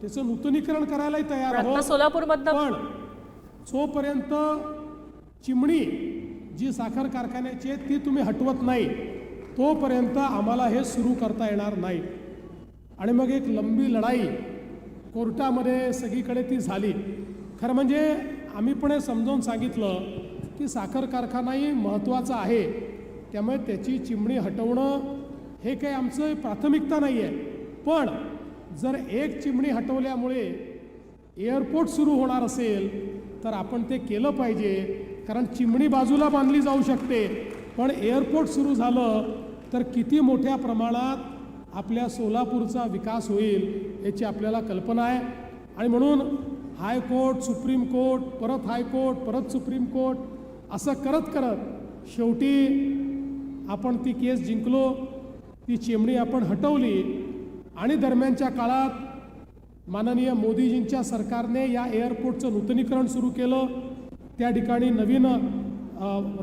त्याचं नूतनीकरण करायलाही तयार आहोत. सोलापूरमधनं. पण जोपर्यंत चिमणी जी साखर कारखान्याची आहे ती तुम्ही हटवत नाही तोपर्यंत आम्हाला हे सुरू करता येणार नाही. आणि मग एक लंबी लढाई कोर्टामध्ये सगळीकडे ती झाली. खरं म्हणजे आम्ही पण हे समजावून सांगितलं की साखर कारखानाही महत्त्वाचा आहे. त्यामुळे त्याची चिमणी हटवणं हे काही आमचं प्राथमिकता नाही आहे पण जर एक चिमणी हटवल्यामुळे एअरपोर्ट सुरू होणार असेल तर आपण ते केलं पाहिजे. कारण चिमणी बाजूला बांधली जाऊ शकते. पण एअरपोर्ट सुरू झालं तर किती मोठ्या प्रमाणात आपल्या सोलापूरचा विकास होईल याची आपल्याला कल्पना आहे. आणि म्हणून हायकोर्ट सुप्रीम कोर्ट परत हायकोर्ट परत सुप्रीम कोर्ट असं करत करत शेवटी आपण ती केस जिंकलो. ती चिमणी आपण हटवली. आणि दरम्यानच्या काळात माननीय मोदीजींच्या सरकारने या एअरपोर्टचं नूतनीकरण सुरू केलं. त्या ठिकाणी नवीन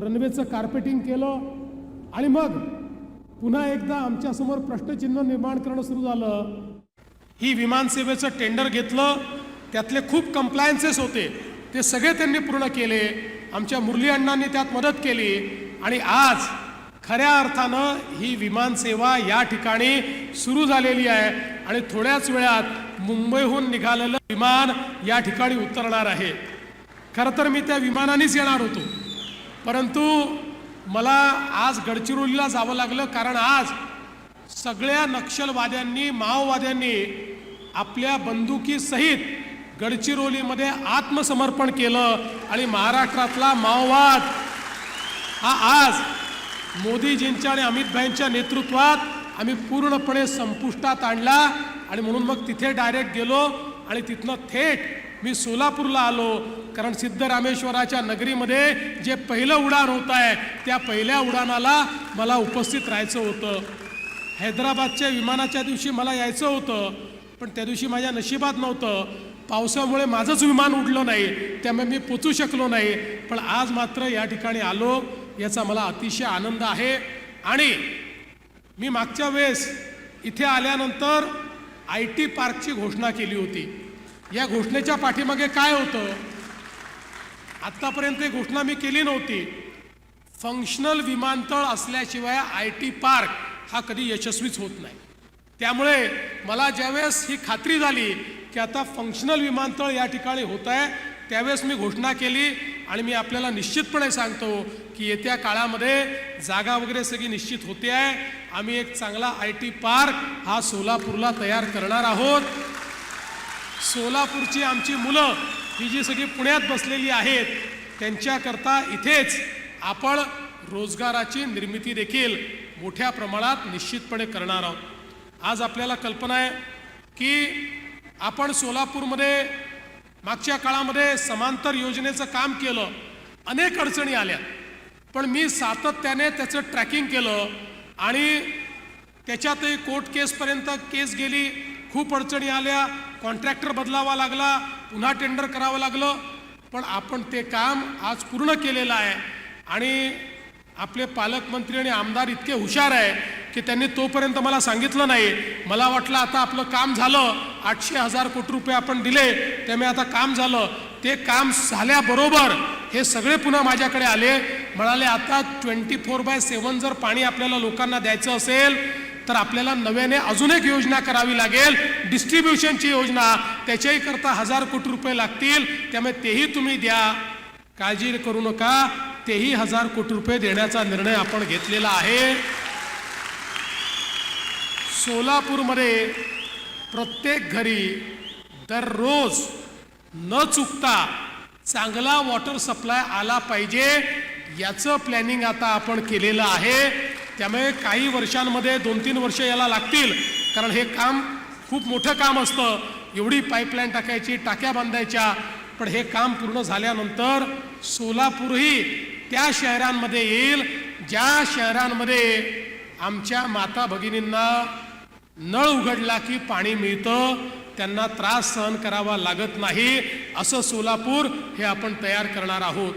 रनवेचं कार्पेटिंग केलं. आणि मग पुन्हा एकदा आमच्यासमोर प्रश्नचिन्ह निर्माण करणं सुरू झालं. ही विमानसेवेचं टेंडर घेतलं. त्यातले खूप कम्प्लायन्सेस होते. ते सगळे त्यांनी पूर्ण केले. आमच्या मुरली अण्णांनी त्यात मदत केली. आणि आज खऱ्या अर्थानं ही विमानसेवा या ठिकाणी सुरू झालेली आहे आणि थोड्याच वेळात मुंबईहून निघालेलं विमान या ठिकाणी उतरणार आहे. खरं तर मी त्या विमानानेच येणार होतो. परंतु मला आज गडचिरोलीला जावं लागलं कारण आज सगळ्या नक्षलवाद्यांनी माओवाद्यांनी आपल्या बंदुकीसहित गडचिरोलीमध्ये आत्मसमर्पण केलं आणि महाराष्ट्रातला माओवाद हा आज मोदीजींच्या आणि अमितभाईंच्या नेतृत्वात आम्ही पूर्णपणे संपुष्टात आणला आणि म्हणून मग तिथे डायरेक्ट गेलो आणि तिथनं थेट मी सोलापूरला आलो. कारण सिद्धरामेश्वराच्या नगरीमध्ये जे पहिलं उडाण होत आहे त्या पहिल्या उडाणाला मला उपस्थित राहायचं होतं. हैदराबादच्या विमानाच्या दिवशी मला यायचं होतं पण त्या दिवशी माझ्या नशिबात नव्हतं. पावसामुळे माझंच विमान उडलं नाही त्यामुळे मी पोचू शकलो नाही. पण आज मात्र या ठिकाणी आलो. याचा मला अतिशय आनंद आहे. आणि मी मागच्या वेळेस इथे आल्यानंतर आय टी पार्कची घोषणा केली होती. या घोषणेच्या पाठीमागे काय होतं? आत्तापर्यंत ही घोषणा मी केली नव्हती. फंक्शनल विमानतळ असल्याशिवाय आय टी पार्क हा कधी यशस्वीच होत नाही. त्यामुळे मला ज्यावेळेस ही खात्री झाली की आता फंक्शनल विमानतळ या ठिकाणी होत आहे त्यावेळेस मी घोषणा केली आणि मी आपल्याला निश्चितपणे सांगतो की येत्या काळामध्ये जागा वगैरे सगळी निश्चित होते आहे. आम्ही एक चांगला आय टी पार्क हा सोलापूरला तयार करणार आहोत. सोलापूरची आमची मुलं ही जी सगळी पुण्यात बसलेली आहेत त्यांच्याकरता इथेच आपण रोजगाराची निर्मिती देखील मोठ्या प्रमाणात निश्चितपणे करणार आहोत. आज आपल्याला कल्पना आहे की आपण सोलापूरमध्ये मागच्या काळामध्ये समांतर योजनेचं काम केलं. अनेक अडचणी आल्या. पण मी सातत्याने त्याचं ट्रॅकिंग केलं आणि त्याच्यातही कोर्ट केसपर्यंत केस गेली. खूप अडचणी आल्या. कॉन्ट्रॅक्टर बदलावा लागला. पुन्हा टेंडर करावं लागलं. पण आपण ते काम आज पूर्ण केलेलं आहे. आणि आपले पालकमंत्री आणि आमदार इतके हुशार आहे की त्यांनी तोपर्यंत मला सांगितलं नाही. मला वाटलं आता आपलं काम झालं आठशे हजार कोटी रुपये आपण दिले त्यामुळे आता काम झालं. ते काम झाल्याबरोबर हे सगळे पुन्हा माझ्याकडे आले. म्हणाले आता ट्वेंटी फोर बाय सेवन जर पाणी आपल्याला लोकांना द्यायचं असेल तर आपल्याला नव्याने अजून एक योजना करावी लागेल. डिस्ट्रीब्युशनची योजना त्याच्याही करता हजार कोटी रुपये लागतील. त्यामुळे तेही तुम्ही द्या. काळजी करू नका. तेही हजार कोटी रुपये देण्याचा निर्णय आपण घेतलेला आहे. सोलापूरमध्ये प्रत्येक घरी दररोज न चुकता चांगला वॉटर सप्लाय आला पाहिजे याचं प्लॅनिंग आता आपण केलेलं आहे. त्यामुळे काही वर्षांमध्ये दोन तीन वर्ष याला लागतील. कारण हे काम खूप मोठं काम असतं. एवढी पाईपलाईन टाकायची टाक्या बांधायच्या. पण हे काम पूर्ण झाल्यानंतर सोलापूरही त्या शहरांमध्ये येईल ज्या शहरांमध्ये आमच्या माता भगिनींना नळ उघडला की पाणी मिळतं त्यांना त्रास सहन करावा लागत नाही असं सोलापूर हे आपण तयार करणार आहोत.